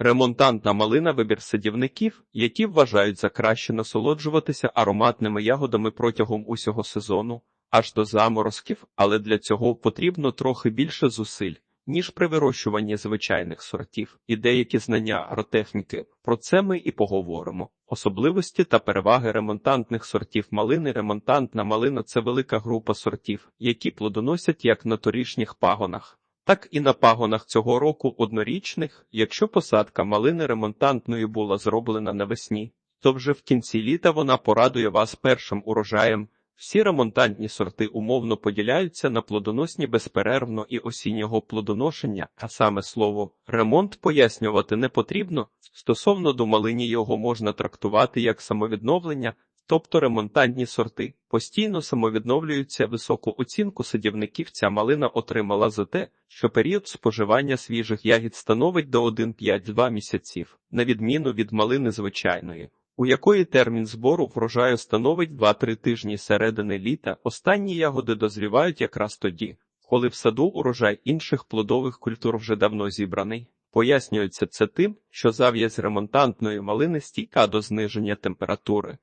Ремонтантна малина вибір садівників, які вважають за краще насолоджуватися ароматними ягодами протягом усього сезону, аж до заморозків, але для цього потрібно трохи більше зусиль, ніж при вирощуванні звичайних сортів, і деякі знання агротехніки. Про це ми і поговоримо. Особливості та переваги ремонтантних сортів малини. Ремонтантна малина це велика група сортів, які плодоносять як на торішніх пагонах. Так і на пагонах цього року однорічних, якщо посадка малини ремонтантної була зроблена навесні, то вже в кінці літа вона порадує вас першим урожаєм. Всі ремонтантні сорти умовно поділяються на плодоносні безперервно і осіннього плодоношення, а саме слово ремонт пояснювати не потрібно. Стосовно до малині його можна трактувати як самовідновлення, тобто ремонтантні сорти постійно самовідновлюються. Високу оцінку садівників ця малина отримала за те, що період споживання свіжих ягід становить до 1,5-2 місяців, на відміну від малини звичайної. У якої термін збору врожаю становить 2-3 тижні середини літа, останні ягоди дозрівають якраз тоді, коли в саду урожай інших плодових культур вже давно зібраний. Пояснюється це тим, що зав'язь ремонтантної малини стійка до зниження температури.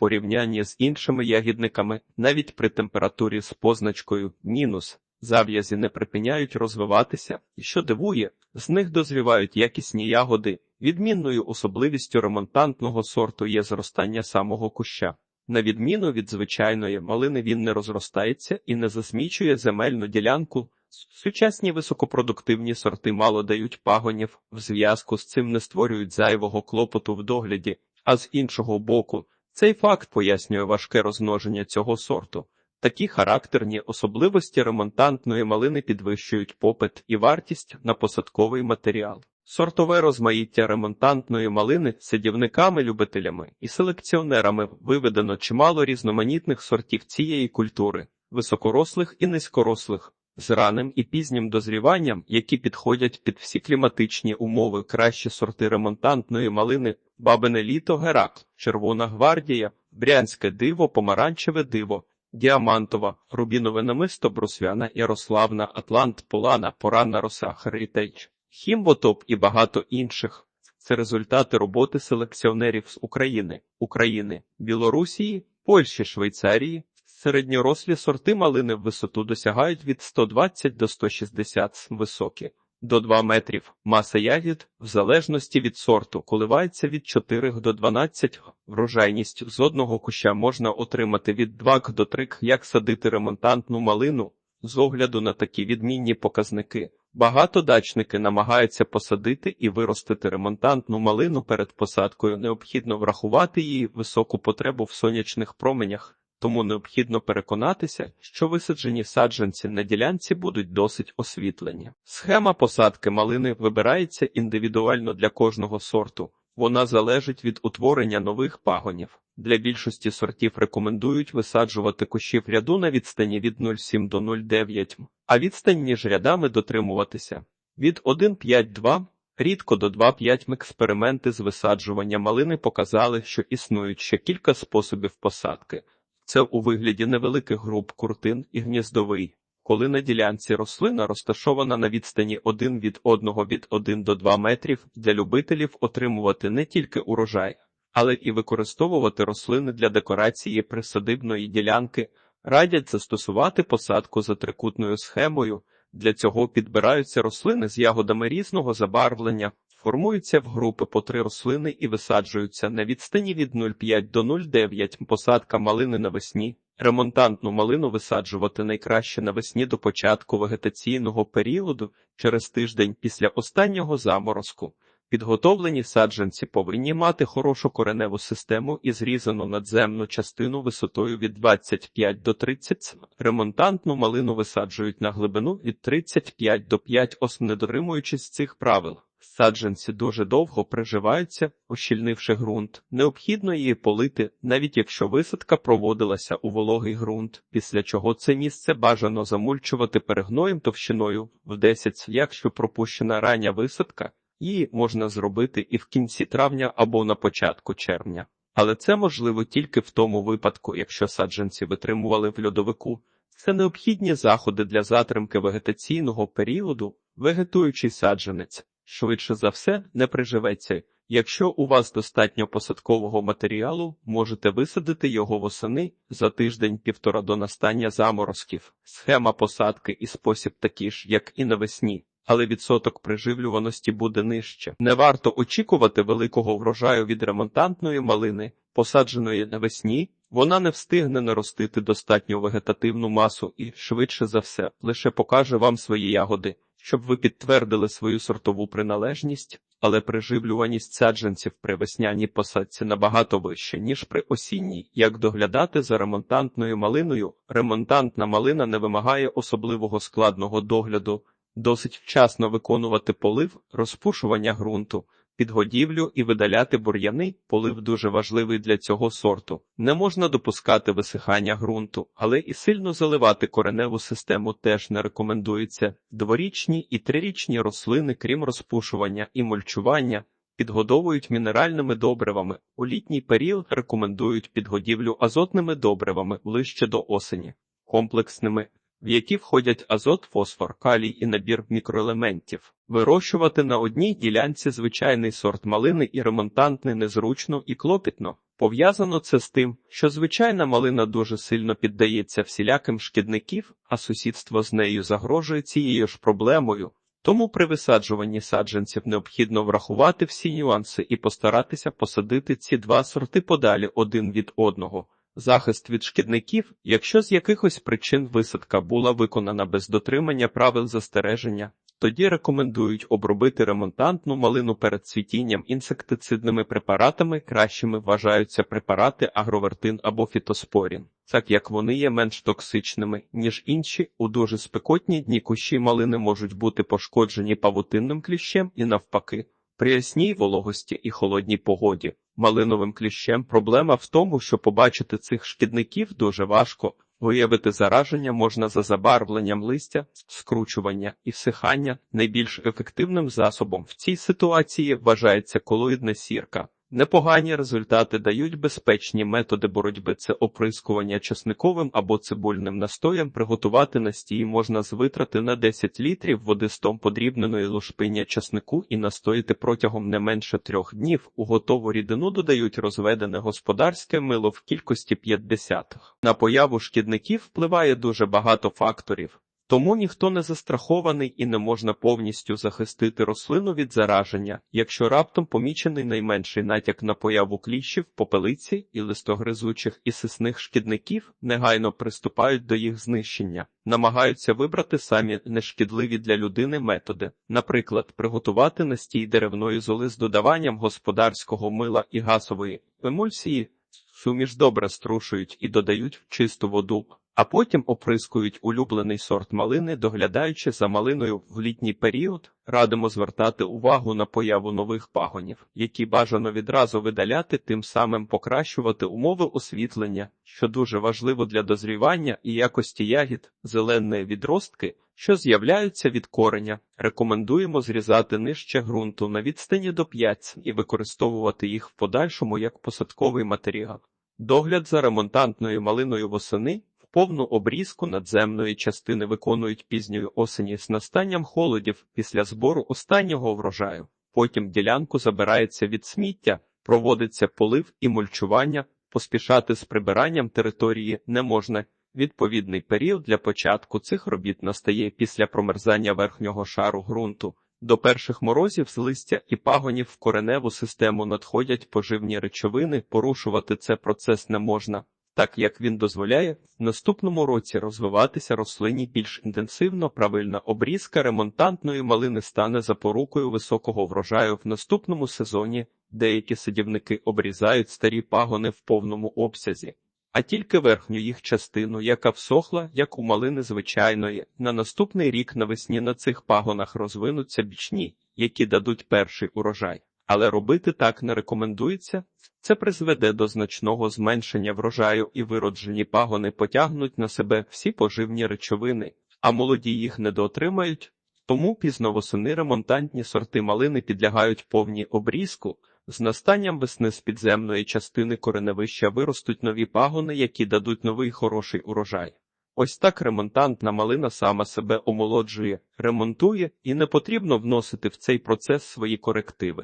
Порівнянні з іншими ягідниками, навіть при температурі з позначкою мінус, зав'язі не припиняють розвиватися, і що дивує, з них дозрівають якісні ягоди. Відмінною особливістю ремонтантного сорту є зростання самого куща. На відміну від звичайної малини він не розростається і не засмічує земельну ділянку. Сучасні високопродуктивні сорти мало дають пагонів, в зв'язку з цим не створюють зайвого клопоту в догляді, а з іншого боку, цей факт пояснює важке розмноження цього сорту. Такі характерні особливості ремонтантної малини підвищують попит і вартість на посадковий матеріал. Сортове розмаїття ремонтантної малини садівниками-любителями і селекціонерами виведено чимало різноманітних сортів цієї культури, високорослих і низькорослих, з ранним і пізнім дозріванням, які підходять під всі кліматичні умови. Кращі сорти ремонтантної малини, бабине літо, геракл, червона гвардія, брянське диво, помаранчеве диво. Діамантова, рубінове намисто, брусвяна, ярославна, атлант, полана, поранна роса, херітейдж. Хімботоп і багато інших це результати роботи селекціонерів з України, України, Білорусії, Польщі, Швейцарії. Середньорослі сорти малини в висоту досягають від 120 до 160 см високі, до 2 метрів. Маса ягід, в залежності від сорту, коливається від 4 до 12 Врожайність з одного куща можна отримати від 2 до 3 як садити ремонтантну малину з огляду на такі відмінні показники. Багато дачники намагаються посадити і виростити ремонтантну малину перед посадкою. Необхідно врахувати її високу потребу в сонячних променях, тому необхідно переконатися, що висаджені саджанці на ділянці будуть досить освітлені. Схема посадки малини вибирається індивідуально для кожного сорту. Вона залежить від утворення нових пагонів. Для більшості сортів рекомендують висаджувати кущі в ряду на відстані від 0,7 до 0,9 м, а відстань між рядами дотримуватися від 1,5-2, рідко до 2,5 м. Експерименти з висаджування малини показали, що існують ще кілька способів посадки. Це у вигляді невеликих груп куртин і гніздовий. Коли на ділянці рослина розташована на відстані один від одного від 1 до 2 метрів, для любителів отримувати не тільки урожай, але і використовувати рослини для декорації присадибної ділянки, радять застосувати посадку за трикутною схемою. Для цього підбираються рослини з ягодами різного забарвлення, формуються в групи по три рослини і висаджуються на відстані від 0,5 до 0,9 посадка малини навесні. Ремонтантну малину висаджувати найкраще навесні до початку вегетаційного періоду через тиждень після останнього заморозку. Підготовлені саджанці повинні мати хорошу кореневу систему і зрізану надземну частину висотою від 25 до 30 см. Ремонтантну малину висаджують на глибину від 35 до 5 ос, не дотримуючись цих правил. Саджанці дуже довго приживаються, ощільнивши ґрунт. Необхідно її полити, навіть якщо висадка проводилася у вологий ґрунт, після чого це місце бажано замульчувати перегноєм товщиною в 10 якщо пропущена рання висадка. Її можна зробити і в кінці травня або на початку червня. Але це можливо тільки в тому випадку, якщо саджанці витримували в льодовику. Це необхідні заходи для затримки вегетаційного періоду, вегетуючий саджанець, швидше за все, не приживеться. Якщо у вас достатньо посадкового матеріалу, можете висадити його восени за тиждень-півтора до настання заморозків. Схема посадки і спосіб такі ж, як і навесні, але відсоток приживлюваності буде нижче. Не варто очікувати великого врожаю від ремонтантної малини, посадженої навесні. Вона не встигне наростити достатню вегетативну масу і, швидше за все, лише покаже вам свої ягоди, щоб ви підтвердили свою сортову приналежність, але приживлюваність саджанців при весняній посадці набагато вища, ніж при осінній. Як доглядати за ремонтантною малиною? Ремонтантна малина не вимагає особливого складного догляду, досить вчасно виконувати полив, розпушування ґрунту підгодівлю і видаляти бур'яни. Полив дуже важливий для цього сорту. Не можна допускати висихання ґрунту, але і сильно заливати кореневу систему теж не рекомендується. Дворічні і трирічні рослини, крім розпушування і мульчування, підгодовують мінеральними добривами. У літній період рекомендують підгодівлю азотними добривами ближче до осені, комплексними в які входять азот, фосфор, калій і набір мікроелементів. Вирощувати на одній ділянці звичайний сорт малини і ремонтантний незручно і клопітно. Пов'язано це з тим, що звичайна малина дуже сильно піддається всіляким шкідників, а сусідство з нею загрожує цією ж проблемою. Тому при висаджуванні саджанців необхідно врахувати всі нюанси і постаратися посадити ці два сорти подалі один від одного захист від шкідників, якщо з якихось причин висадка була виконана без дотримання правил застереження, тоді рекомендують обробити ремонтантну малину перед цвітінням інсектицидними препаратами, кращими вважаються препарати агровертин або фітоспорін, так як вони є менш токсичними, ніж інші, у дуже спекотні дні кущі малини можуть бути пошкоджені павутинним кліщем і навпаки. При ясній вологості і холодній погоді малиновим кліщем проблема в тому, що побачити цих шкідників дуже важко. Виявити зараження можна за забарвленням листя, скручування і всихання. Найбільш ефективним засобом в цій ситуації вважається колоїдна сірка. Непогані результати дають безпечні методи боротьби це оприскування чесниковим або цибульним настоєм. Приготувати настій можна з витрати на 10 літрів води з том подрібненої лушпиня чеснику і настоїти протягом не менше трьох днів. У готову рідину додають розведене господарське мило в кількості 50. На появу шкідників впливає дуже багато факторів. Тому ніхто не застрахований і не можна повністю захистити рослину від зараження, якщо раптом помічений найменший натяк на появу кліщів, попелиці і листогризучих і сисних шкідників, негайно приступають до їх знищення, намагаються вибрати самі нешкідливі для людини методи, наприклад, приготувати настій деревної золи з додаванням господарського мила і газової емульсії, суміш добре струшують і додають в чисту воду а потім оприскують улюблений сорт малини, доглядаючи за малиною в літній період, радимо звертати увагу на появу нових пагонів, які бажано відразу видаляти, тим самим покращувати умови освітлення, що дуже важливо для дозрівання і якості ягід, зелені відростки. Що з'являються від кореня, рекомендуємо зрізати нижче ґрунту на відстані до 5 і використовувати їх в подальшому як посадковий матеріал. Догляд за ремонтантною малиною восени повну обрізку надземної частини виконують пізньої осені з настанням холодів після збору останнього врожаю. Потім ділянку забирається від сміття, проводиться полив і мульчування, поспішати з прибиранням території не можна. Відповідний період для початку цих робіт настає після промерзання верхнього шару ґрунту. До перших морозів з листя і пагонів в кореневу систему надходять поживні речовини, порушувати це процес не можна так як він дозволяє в наступному році розвиватися рослині більш інтенсивно, правильна обрізка ремонтантної малини стане запорукою високого врожаю в наступному сезоні. Деякі садівники обрізають старі пагони в повному обсязі, а тільки верхню їх частину, яка всохла, як у малини звичайної, на наступний рік навесні на цих пагонах розвинуться бічні, які дадуть перший урожай але робити так не рекомендується. Це призведе до значного зменшення врожаю і вироджені пагони потягнуть на себе всі поживні речовини, а молоді їх недоотримають. Тому пізно восени ремонтантні сорти малини підлягають повній обрізку. З настанням весни з підземної частини кореневища виростуть нові пагони, які дадуть новий хороший урожай. Ось так ремонтантна малина сама себе омолоджує, ремонтує, і не потрібно вносити в цей процес свої корективи.